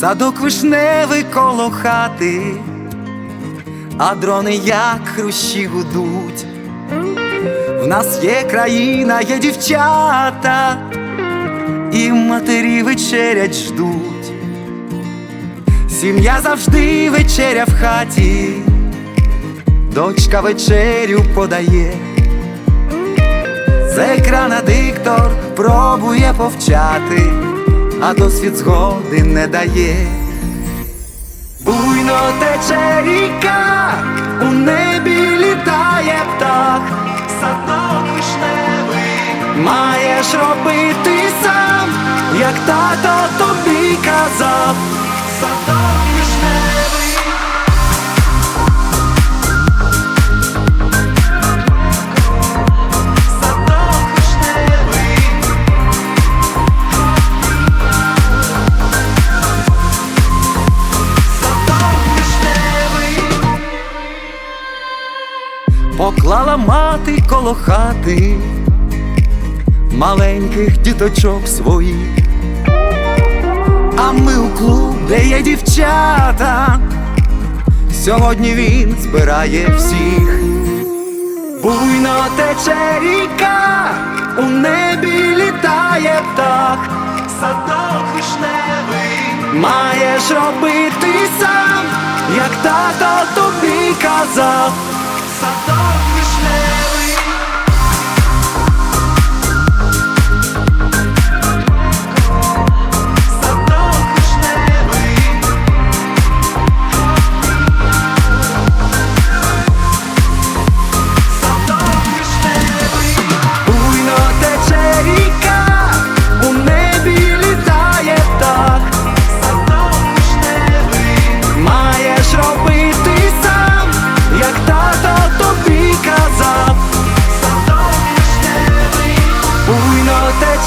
Садок вишневий коло хати, а дрони як хрущі гудуть. В нас є країна, є дівчата, і матері вечерять ждуть. Сім'я завжди вечеря в хаті, дочка вечерю подає. З екрана диктор пробує повчати, а досвід згоди не дає. Буйно тече ріка, у небі літає птах, садок вишневий маєш робити сам, як тато тобі казав, садок вишневий. Поклала мати коло хати маленьких діточок своїх, а ми у клуб, де є дівчата. Сьогодні він збирає всіх. Буйно тече ріка, у небі літає птах, садок вишневий маєш робити сам, як тато тобі казав, садок вишневий.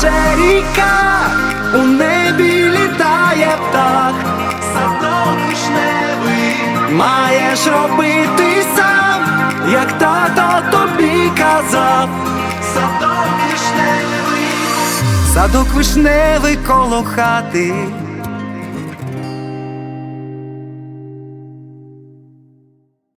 Буйно ріка, у небі літає птах, садок вишневий маєш робити сам, як тато тобі казав, садок вишневий, садок вишневий коло хати,